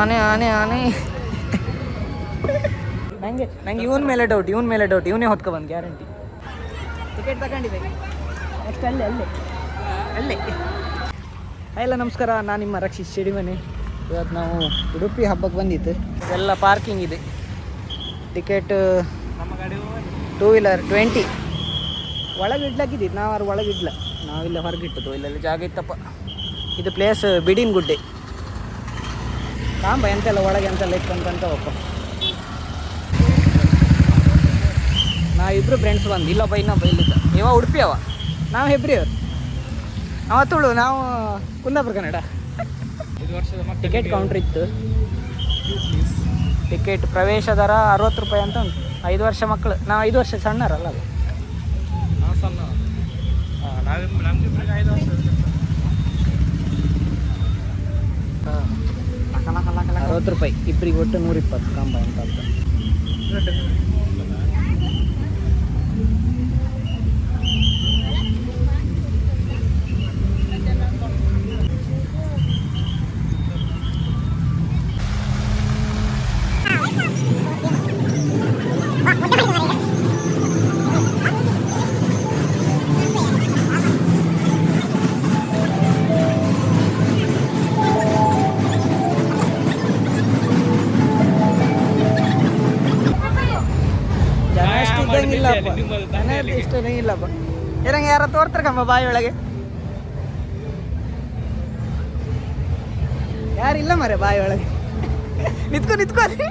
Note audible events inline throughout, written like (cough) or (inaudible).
ಆನೆ ಆನೆ ಆನೆ. ನಂಗೆ ನಂಗೆ ಇವನ್ ಮೇಲೆ ಡೌಟ್ ಇವನ್ ಮೇಲೆ ಡೌಟ್ ಇವನೇ ಹೊತ್ಕೊ ಬಂದು ಗ್ಯಾರಂಟಿ ಟಿಕೆಟ್ ತಗೊಂಡಿದೆ. ನೆಕ್ಸ್ಟ್ ಅಲ್ಲೇ ಅಲ್ಲೇ. ಅಲ್ಲೇ. ಎಲ್ಲ ನಮಸ್ಕಾರ. ನಾನು ನಿಮ್ಮ ರಕ್ಷಿತ್ ಸಿಡಿಮನೆ ಇವತ್ತು ನಾವು ಉಡುಪಿ ಹಬ್ಬಕ್ಕೆ ಬಂದಿತ್ತು ಎಲ್ಲ ಪಾರ್ಕಿಂಗ್ ಇದೆ. ಟಿಕೆಟ್ ಟೂ ವೀಲರ್ ಟ್ವೆಂಟಿ ಒಳಗೆ ಇಡ್ಲಾಕಿದ್ದೀವಿ. ನಾವು ಅವ್ರು ಒಳಗೆ ಇಡ್ಲ. ನಾವಿಲ್ಲ ಹೊರಗಿಟ್ಟದು ಇಲ್ಲೆಲ್ಲ ಜಾಗ ಇತ್ತಪ್ಪ. ಇದು ಪ್ಲೇಸ್ ಬಿಡಿನ್ ಗುಡ್ಡೆ. ಕಾಂಬ ಎಂತೆಲ್ಲ ಒಳಗೆ ಎಂತೆಲ್ಲ ಇಟ್ಕೊಂತ ಒಪ್ಪ ನಾವಿಬ್ರು ಫ್ರೆಂಡ್ಸ್ ಬಂದು ಇಲ್ಲಪ್ಪ ಇನ್ನೊಬ್ಬ ಇಲ್ಲಿದ್ದ. ಇವ ಉಡುಪಿ ಅವ. ನಾವು ಹೆಬ್ರಿ ಅವ್ರು ನಾವು ತುಳು ನಾವು ಕುಂದಾಪುರ ಕನ್ನಡ. ಟಿಕೆಟ್ ಕೌಂಟ್ರ್ ಇತ್ತು. ಟಿಕೆಟ್ ಪ್ರವೇಶ ದರ ಅರವತ್ತು ರೂಪಾಯಿ ಅಂತ ಉಂಟು. ಐದು ವರ್ಷ ಮಕ್ಕಳು, ನಾವು ಐದು ವರ್ಷ ಸಣ್ಣರಲ್ಲ ಅದು. ಅರವತ್ತು ರೂಪಾಯಿ. ಇಬ್ಬರಿಗೆ ಒಟ್ಟು ನೂರಿಪ್ಪತ್ತು ಕಂಬ ಅಂತ ಇರಂಗೆ ಯಾರ ತೋರ್ತಾರೆ ಕಂಬ ಬಾಯಿ ಒಳಗೆ. ಯಾರಿಲ್ಲ ಮರೆ ಬಾಯಿ ಒಳಗೆ. ನಿತ್ಕೊ ನಿತ್ಕೊ. ಅಲ್ಲಿ.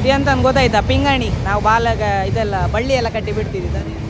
ಇದೆ ಅಂತ ಗೊತ್ತಾಯ್ತಾ. ಪಿಂಗಾಣಿ ನಾವು ಬಾಲಗ ಇದೆಲ್ಲ ಬಳ್ಳಿ ಎಲ್ಲ ಕಟ್ಟಿ ಬಿಡ್ತಿದ್ವಿ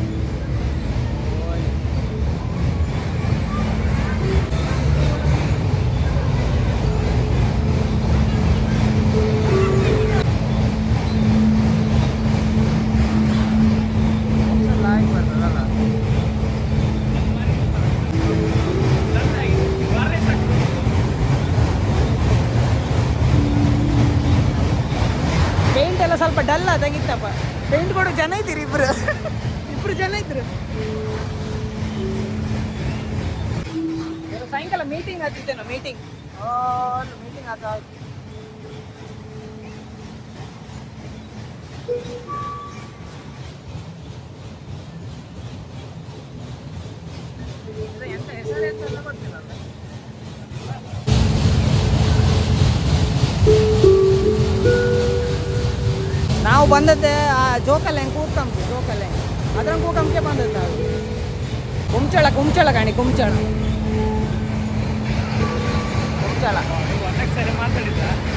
ನಾವು ಬಂದದ್ದೆ ಆ ಜೋಕಲ್ಲೆ ಕೂತ್ಕಂಪು ಜೋಕಲೆ ಅದ್ರ ಕೂಕಂಕೆ ಬಂದದ್ದು ಕುಂಚಳ ಕುಂಚಳ ಕಾಣಿ ಕುಂಚಳ ಕುಂಚಳ ಇದೆಲ್ಲ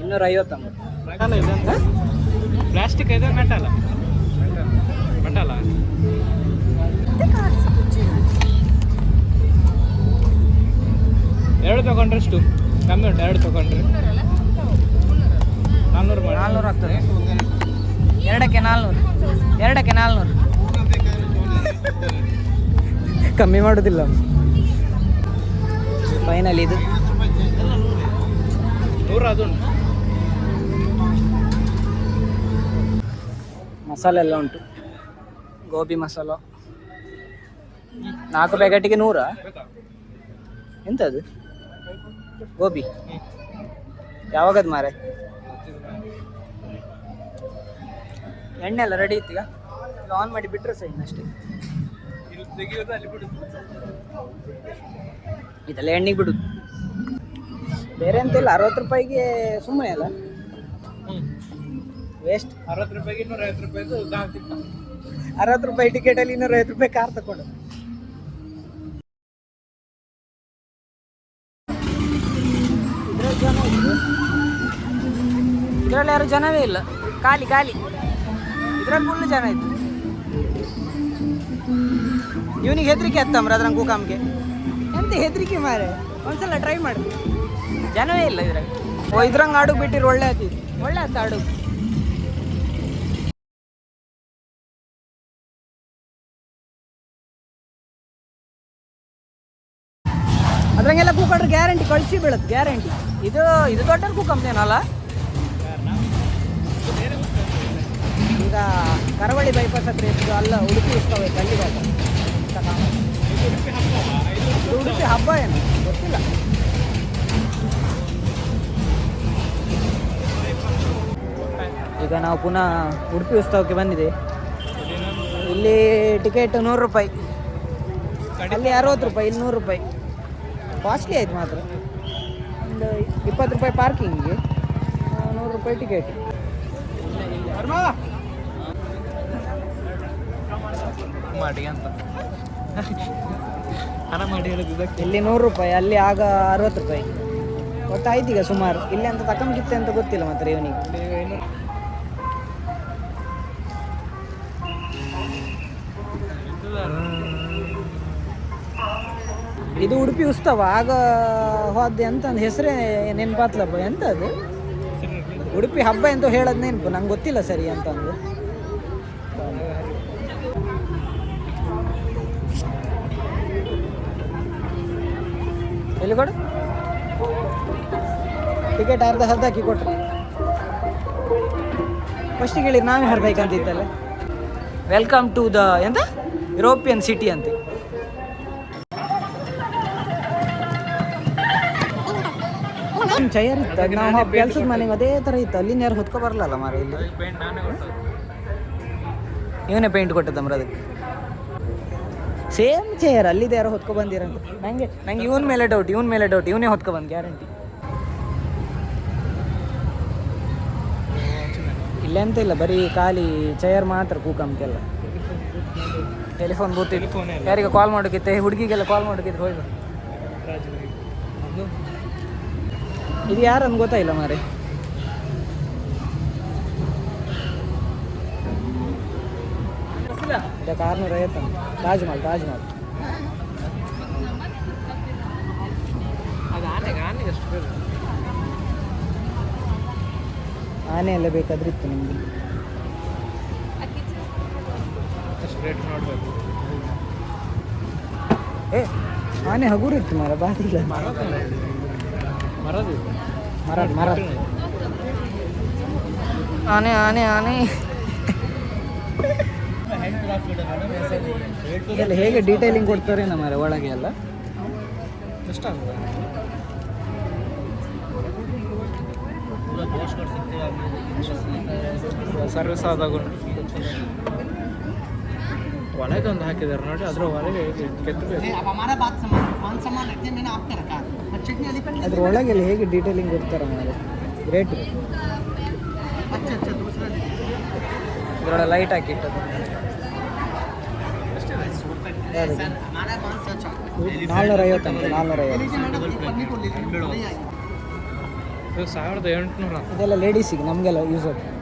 ಇನ್ನೂರ ಐವತ್ತೊಂಬತ್ತು ಪ್ಲಾಸ್ಟಿಕ್ ಇದೆ ಮೆಟಲ್ ಮೆಟಲ್ ಎರಡು ತಗೊಂಡ್ರೆ ಎಷ್ಟು ಕಮ್ಮಿ ಉಂಟು, ಎರಡು ತಗೊಂಡ್ರೆ. ನಾನ್ನೂರು ಮಾಡಿ. ನಾಲ್ನೂರು ಆಗ್ತದೆ ಎರಡಕ್ಕೆ ನಾಲ್ನೂರು. ಎರಡಕ್ಕೆ ನಾಲ್ನೂರು. ಕಮ್ಮಿ ಮಾಡೋದಿಲ್ಲ. ಫೈನಲ್ ಇದು. ಮಸಾಲೆ ಎಲ್ಲ ಉಂಟು. ಗೋಬಿ ಮಸಾಲ. ನಾಲ್ಕು ಪ್ಯಾಕೆಟಿಗೆ ನೂರಾ? ಎಂತದು? ಗೋಬಿ? ಯಾವಾಗದು ಮಾರೆ? ಎಣ್ಣೆ ಎಲ್ಲ ರೆಡಿ ಇತ್ತೀಗ? ಆನ್ ಮಾಡಿ ಬಿಟ್ಟರೆ ಸರಿ ಅಷ್ಟೇ ಇದೆಲ್ಲ ಎಣ್ಣೆಗೆ ಬಿಡುದು ಬೇರೆ ಅಂತ ಇಲ್ಲ ಅರವತ್ತು ರೂಪಾಯಿಗೆ ಸುಮ್ಮನೆ ಅಲ್ಲ? ವೇಸ್ಟ್ ಅರವತ್ತು ರೂಪಾಯಿಗೆ ಇನ್ನೂರ ಐವತ್ತು ರೂಪಾಯಿದು ದಾಲ್ ಅರವತ್ತು ರೂಪಾಯಿ ಟಿಕೆಟಲ್ಲಿ ಇನ್ನೂರ ಐವತ್ತು ರೂಪಾಯಿ ಕಾರ್ ತಕೊಂಡು. ಇದರಲ್ಲಿ ಯಾರು ಜನವೇ ಇಲ್ಲ. ಖಾಲಿ ಖಾಲಿ. ಇದ್ರಲ್ಲಿ ಫುಲ್ ಜನ ಇತ್ತು ಇವನಿಗೆ ಹೆದರಿಕೆ ಹತ್ತಮ್ರ ಅದ್ರಂಗೆ ಕೂಕಾಮ್ಗೆ ಎಂತ ಹೆದರಿಕೆ ಮಾರೆ? ಒಂದ್ಸಲ ಟ್ರೈ ಮಾಡಿ. ಜನವೇ ಇಲ್ಲ ಇದ್ರಾಗ. ಓ ಇದ್ರಂಗೆ ಆಡು ಬಿಟ್ಟಿರು ಒಳ್ಳೆ ಆತಿ ಒಳ್ಳೆ ಆತ ಆಡು ಅದ್ರಂಗೆಲ್ಲ ಕೂಕೊಂಡ್ರೆ ಗ್ಯಾರಂಟಿ ಕಳಿಸಿ ಬೀಳುತ್ತೆ ಗ್ಯಾರಂಟಿ ಇದು ಇದು ದೊಡ್ಡ ಕೂಕಂತೇನಲ್ಲ ಈಗ ಕರಾವಳಿ ಬೈಪಾಸ್ ಹತ್ರ ಇತ್ತು ಅಲ್ಲ ಉಡುಪಿ ಉತ್ಸವ ಅಲ್ಲಿ ಉಡುಪಿ ಹಬ್ಬ ಏನು? ಗೊತ್ತಿಲ್ಲ. ಈಗ ನಾವು ಪುನಃ ಉಡುಪಿ ಉತ್ಸವಕ್ಕೆ ಬಂದಿದೆ. ಇಲ್ಲಿ ಟಿಕೆಟ್ ನೂರು ರೂಪಾಯಿ. ಅಲ್ಲಿ ಅರವತ್ತು ರೂಪಾಯಿ, ಇಲ್ಲಿ ನೂರು ರೂಪಾಯಿ. ಕಾಸ್ಟ್ಲಿ ಆಯ್ತು ಮಾತ್ರ. ಒಂದು ಇಪ್ಪತ್ತು ರೂಪಾಯಿ ಪಾರ್ಕಿಂಗಿಗೆ ನೂರು ರೂಪಾಯಿ ಟಿಕೆಟ್ ಮಾಡಿ ಅಂತ. ಹಣ ಮಾಡಿ ಹೇಳೋದು ಇಲ್ಲಿ ನೂರು ರೂಪಾಯಿ ಅಲ್ಲಿ ಆಗ ಅರವತ್ತು ರೂಪಾಯಿ. ಒಟ್ಟು ಆಯ್ತು ಈಗ ಸುಮಾರು. ಇಲ್ಲಿ ಅಂತ ತಕೊಂಬಿತ್ತೆ ಅಂತ ಗೊತ್ತಿಲ್ಲ ಮಾತ್ರ ಇವನಿಗೆ. ಇದು ಉಡುಪಿ ಉತ್ಸವ. ಆಗ ಹೋದ ಅಂತ ಒಂದು ಹೆಸರೇ ನೆನಪಾತ್ಲಪ್ಪ. ಎಂತ ಅದು ಉಡುಪಿ ಹಬ್ಬ ಅಂತ ಹೇಳೋದು ನೆನಪು? ನಂಗೆ ಗೊತ್ತಿಲ್ಲ ಸರಿ ಅಂತ ಎಲ್ಲಿ ಕೊಡು? ಟಿಕೆಟ್ ಅರ್ಧ ಹರ್ದಾಕಿ ಕೊಟ್ರು. ಫಸ್ಟಿಗೆ ಹೇಳಿ ನಾವೇ ಹರ್ಬೇಕಂತಿತ್ತಲ್ಲ ವೆಲ್ಕಮ್ ಟು ದ ಎಂತ? ಯುರೋಪಿಯನ್ ಸಿಟಿ ಅಂತ. ಚೈರ್ ಇತ್ತು. ನಾವು ಕೆಲ್ಸದ ಮನೆಗೆ ಅದೇ ಥರ ಇತ್ತು. ಅಲ್ಲಿಂದ ಯಾರು ಹೊತ್ಕೊ ಬರಲ್ಲ ಮಾರ ಇಲ್ಲಿ? ಇವನೇ ಪೇಂಟ್ ಕೊಟ್ಟದ್ದು ಅದಕ್ಕೆ. ಸೇಮ್ ಚೇರ್ ಅಲ್ಲಿದೆ ಯಾರೋ ಹೊತ್ಕೊ ಬಂದಿರಂತ. ನಂಗೆ ನಂಗೆ ಇವನ್ ಮೇಲೆ ಡೌಟ್ ಇವನ್ ಮೇಲೆ ಡೌಟ್ ಇವನೇ ಹೊತ್ಕೊ ಬಂದು ಗ್ಯಾರಂಟಿ ಇಲ್ಲ ಅಂತ ಇಲ್ಲ ಬರೀ ಖಾಲಿ ಚೇರ್ ಮಾತ್ರ ಕೂಕಂತೆಲ್ಲ ಟೆಲಿಫೋನ್ ಬೂತ್ ಯಾರಿಗೆ ಕಾಲ್ ಮಾಡೋಕಿತ್ತೆ? ಹುಡುಗಿಗೆಲ್ಲ ಕಾಲ್ ಮಾಡೋಕಿದ್ರೆ ಹೋಗಿ ಇದು ಯಾರನ್ನು ಗೊತ್ತಾಯಿಲ್ಲ ಮಾರೆ? ಇದಕ್ಕೆ ಆರ್ನೂರ ಐವತ್ತಂತ ತಾಜ್ ಮಹಲ್ ತಾಜ್ ಮಹಲ್ ಆನೆ ಎಲ್ಲ ಬೇಕಾದ್ರೆ ಇತ್ತು ನಿಮಗೆ. ಏ ಆನೆ ಹಗುರ ಇತ್ತು ಮರ ಬಾಗಿಲ್ಲ ಮರ ಮರ ಆನೆ ಆನೆ ಆನೆ. ಎಲ್ಲ ಹೇಗೆ ಡೀಟೇಲಿಂಗ್ ಕೊಡ್ತಾರೆ ನಮ್ಮ ಒಳಗೆ ಎಲ್ಲ? ಎಷ್ಟಾಗ್ತದೆ ಸರ್ವಿಸ್ ಆದಾಗ ಒಳಗೆ ಒಂದು ಹಾಕಿದ್ದಾರೆ ನೋಡಿ ಅದ್ರ ಒಳಗೆ ಕೆತ್ತಬೇಕು ಅದ್ರ ಒಳಗೆ ಹೇಗೆ ಡೀಟೇಲಿಂಗ್ ಕೊಡ್ತಾರೆ ನಮಗೆ ಗ್ರೇಟ್ ಇದರೊಳಗೆ ಲೈಟ್ ಹಾಕಿಟ್ಟದು ಇದೆಲ್ಲ ಲೇಡೀಸಿಗೆ ನಮಗೆಲ್ಲ ಯೂಸ್ ಆಗುತ್ತೆ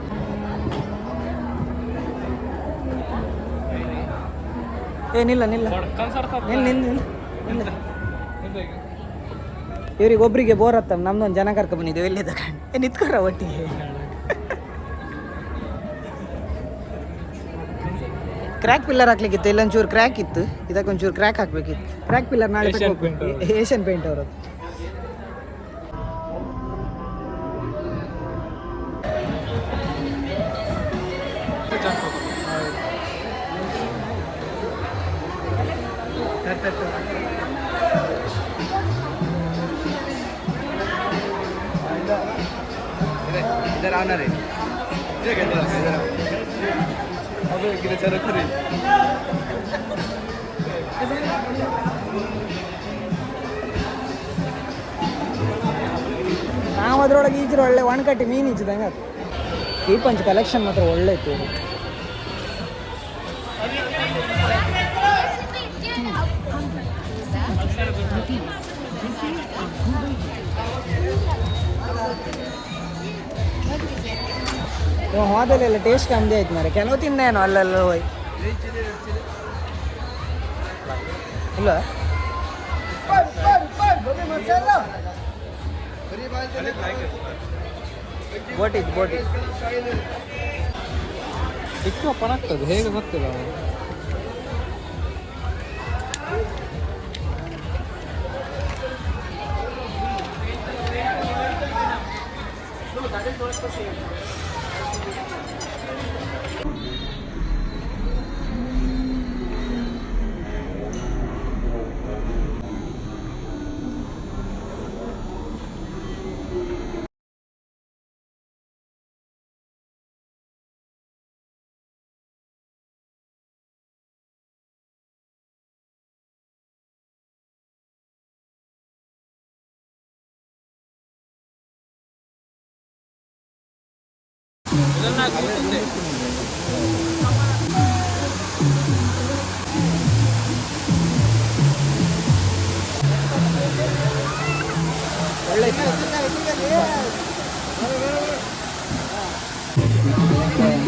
ಏ, ನಿಲ್ಲ ನಿಲ್ಲ. ನಿಲ್ಲ ನಿಲ್ಲ ಇವ್ರಿಗೆ ಒಬ್ರಿಗೆ ಬೋರ್ ಹತ್ತ ನಮ್ದೊಂದು ಜನ ಕರ್ಕೊ ಬಂದಿದ್ದೇವೆ. ಎಲ್ಲಿದ್ದ ಏ ನಿತ್ಕೊರ ಒಟ್ಟಿಗೆ. ಕ್ರ್ಯಾಕ್ ಪಿಲ್ಲರ್ ಹಾಕ್ಲಿಕ್ಕಿತ್ತು ಇಲ್ಲೊಂಚೂರು ಕ್ರ್ಯಾಕ್ ಇತ್ತು ಇದಕ್ಕೊಂಚೂರು ಕ್ರ್ಯಾಕ್ ಹಾಕ್ಬೇಕಿತ್ತು. ಕ್ರ್ಯಾಕ್ ಪಿಲ್ಲರ್ ನಾಳೆ ಏಷ್ಯನ್ ಪೇಂಟ್ ಅವರದ್ದು. ಇದರ ಆನರ್ ನಾವು ಅದ್ರೊಳಗೆ ಈಜ್ರೆ ಒಳ್ಳೆ ಒಣಕಟ್ಟಿ ಮೀನು ಈಜಿದಂಗೆ ಅದು. ಈ ಪಂಚ್ ಕಲೆಕ್ಷನ್ ಮಾತ್ರ ಒಳ್ಳೆ ಇತ್ತು. ಇವ ಹೋದಲ್ಲೆಲ್ಲ ಟೇಸ್ಟ್ ಕಮ್ಮಿ ಆಯ್ತು ಮರೆ ಕೆಲವು ತಿಂದೇನು ಅಲ್ಲೆಲ್ಲ ಹೋಯ್. ಇಲ್ಲ ಬೋಟಿದ್ ಬೋಟಿ ಪಣ ಆಗ್ತದೆ, ಹೇಗೆ ಗೊತ್ತಿಲ್ಲ ಅವ್ನು.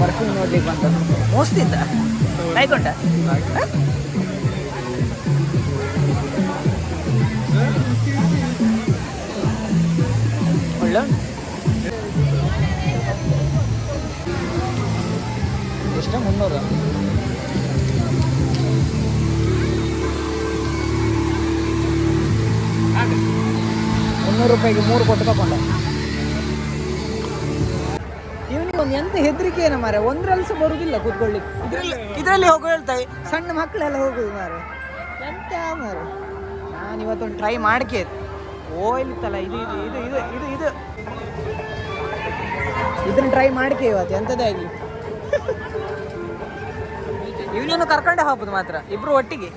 ಬರ್ತೀನಿ ನೋಡ್ಲಿಕ್ಕೆ ಬಂದ ಮೋಸ್ತಿದ್ದ ಕಾಯ್ಕೊಂಡ ಒಳ್ಳೆ? ಎಷ್ಟು ಮುನ್ನೂರು. ಮುನ್ನೂರು ರೂಪಾಯಿಗೆ ಮೂರು ಕೊಟ್ಟು ತಗೊಂಡ. ಇವನಿಗೆ ಒಂದು ಎಂತ ಹೆದರಿಕೆ ಏನ ಮಾರೆ ಒಂದ್ರಲ್ಲಿ ಸಹ ಬರುದಿಲ್ಲ ಕೂತ್ಕೊಳ್ಳಿಕ್ಕೆ. ಇದ್ರಲ್ಲಿ ಇದರಲ್ಲಿ ಹೋಗೋ ಸಣ್ಣ ಮಕ್ಕಳೆಲ್ಲ ಹೋಗುದು ಮಾರೆ ಎಂತ ಮಾರೆ ನಾನು ಇವತ್ತೊಂದು ಟ್ರೈ ಮಾಡ್ಕೆ. ಓ ಇಲ್ಲಿತ್ತಲ್ಲ ಇದು ಇದು ಇದು ಇದು ಇದು ಇದು. ಇದನ್ನ ಟ್ರೈ ಮಾಡ್ಕೆ ಇವತ್ತು ಎಂಥದೇ ಆಗಲಿ. (laughs) ಇವನನ್ನು ಕರ್ಕೊಂಡೆ ಹೋಗ್ಬೋದು ಮಾತ್ರ ಇಬ್ರು ಒಟ್ಟಿಗೆ.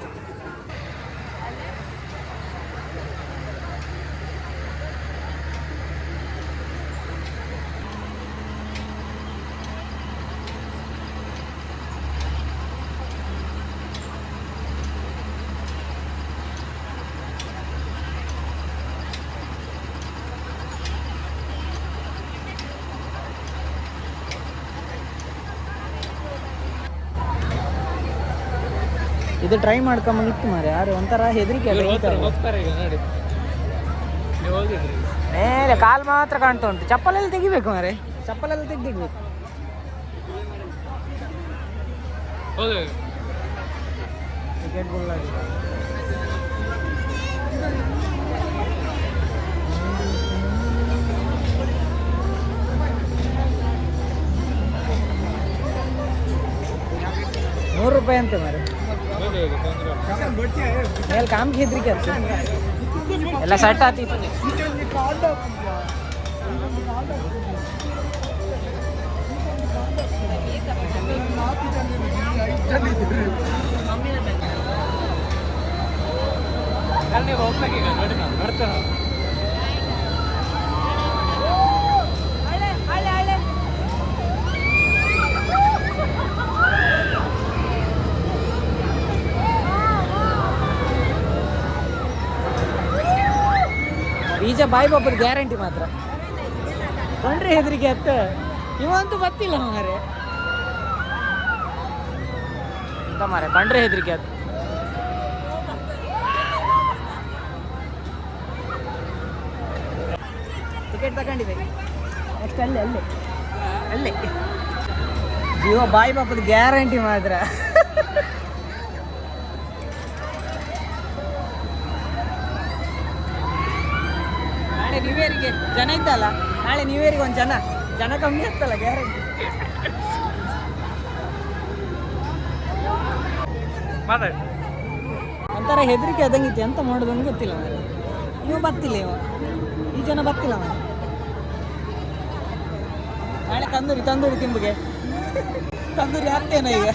ಇದು ಟ್ರೈ ಮಾಡ್ಕೊಂಬಂಗಿತ್ತು ಮಾರೆ ಯಾರು ಒಂಥರ ಹೆದರಿಕೆ ಮೇಲೆ ಕಾಲು ಮಾತ್ರ ಕಾಣ್ತಾ ಉಂಟು. ಚಪ್ಪಲೆಲ್ಲ ತೆಗಿಬೇಕು ಮಾರೆ ಚಪ್ಪಲೆಲ್ಲ ಆಗಿದೆ ನೂರು ರೂಪಾಯಿ ಅಂತ ಮಾರೆ ಮೇಲೆ ಕಾಮ್ಗೆ ಹೆದ್ರಿಕೆ ಅಂತ ಎಲ್ಲ ಸೆಟ್ ಆತಿತ್ತು ಅಲ್ಲಿ ನೀವು ಹೋಗ್ಬೇಕು ಈಗ ನೋಡಿ ನಾನು ಬರ್ತೇನೆ ಬೀಜ ಬಾಯಿ ಬಾಪದ ಗ್ಯಾರಂಟಿ ಮಾತ್ರ. ಕೊಂಡ್ರೆ ಹೆದರಿಕೆ ಅತ್ತ. ಇವಂತೂ ಬತ್ತಿಲ್ಲ ಮಾರೆ. ಎಂತ ಮಾರೆ ಕಂಡ್ರೆ ಹೆದರಿಕೆ ಅತ್ತ. ಟಿಕೆಟ್ ತಗೊಂಡಿದೆ ನೆಕ್ಸ್ಟ್ ಅಲ್ಲೇ ಅಲ್ಲೇ. ಅಲ್ಲೇ. ಜೀವ ಬಾಯಿ ಬಾಪದ ಗ್ಯಾರಂಟಿ ಮಾತ್ರ. ನಾಳೆ ನ್ಯೂ ಇಯರಿಗೆ ಜನ ಇತ್ತಲ್ಲ ನಾಳೆ ನ್ಯೂ ಇಯರಿಗೆ ಒಂದು ಜನ. ಜನ ಕಮ್ಮಿ ಆಗ್ತಲ್ಲ ಗ್ಯಾರಂಟಿ. ಮಾತಾಡಿ. ಒಂಥರ ಹೆದರಿಕೆ ಅದಂಗಿತ್ತು ಎಂತ ಮಾಡೋದು ಅಂತ ಗೊತ್ತಿಲ್ಲ ನಾನು ನೀವು ಬರ್ತಿಲ್ಲ ಇವ ಈ ಜನ ಬರ್ತಿಲ್ಲ ನಾನು ನಾಳೆ ತಂದೂರಿ ತಂದೂರಿ ತಿಂಬಿಗೆ ತಂದೂರಿ ಹಾಕ್ತೇನೆ ಈಗ.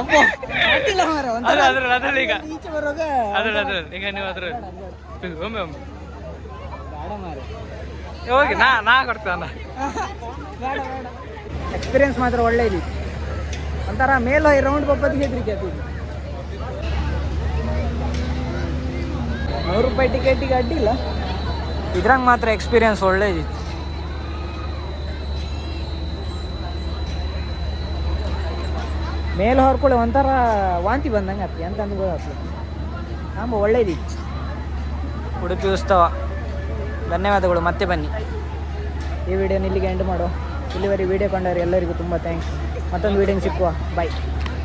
ಅದ್ರ ಅದ್ರ ಅದ್ರಲ್ಲಿ ಈಗ. ಈಚೆ ಬರುವಾಗ ಅದ್ರಲ್ಲಿ ಅದ್ರಲ್ಲಿ. ಈಗ ನೀವು ಅದ್ರ ಒಮ್ಮೆ ಒಮ್ಮೆ. ಬೇಡ ಮಾರ್ರೆ. ಹೋಗಿ ನಾ ನಾ ಕೊಡ್ತಾನ ಎಕ್ಸ್ಪೀರಿಯನ್ಸ್ ಮಾತ್ರ ಒಳ್ಳೆ ಇದೆ. ಒಂಥರ ಮೇಲ್ ರೌಂಡ್ ಬಪ್ಪತ್ತಿಗೆ ಹೆದರಿಕೆ ಅದು ನೂರು ರೂಪಾಯಿ ಟಿಕೆಟಿಗೆ ಅಡ್ಡಿಲ್ಲ. ಇದ್ರಂಗೆ ಮಾತ್ರ ಎಕ್ಸ್ಪೀರಿಯನ್ಸ್ ಒಳ್ಳೇದಿತ್ತು ಮೇಲೆ ಹೊರ್ಕೊಳ್ಳಿ ಒಂಥರ ವಾಂತಿ ಬಂದಂಗೆ ಆಗ್ತದೆ. ಅಂತ ಗೊತ್ತಾಗ್ತದೆ ತುಂಬ ಒಳ್ಳೇದಿ. ಉಡುಪಿ ಉತ್ಸವ. ಧನ್ಯವಾದಗಳು. ಮತ್ತೆ ಬನ್ನಿ. ಈ ವಿಡಿಯೋನ ಇಲ್ಲಿಗೆ ಎಂಡ್ ಮಾಡೋ ಇಲ್ಲಿವರೆಗೆ ವಿಡಿಯೋ ಕೊಂಡವರು ಎಲ್ಲರಿಗೂ ತುಂಬ ಥ್ಯಾಂಕ್ಸ್ ಮತ್ತೊಂದು ವಿಡಿಯೋ ಸಿಕ್ಕುವ. ಬಾಯ್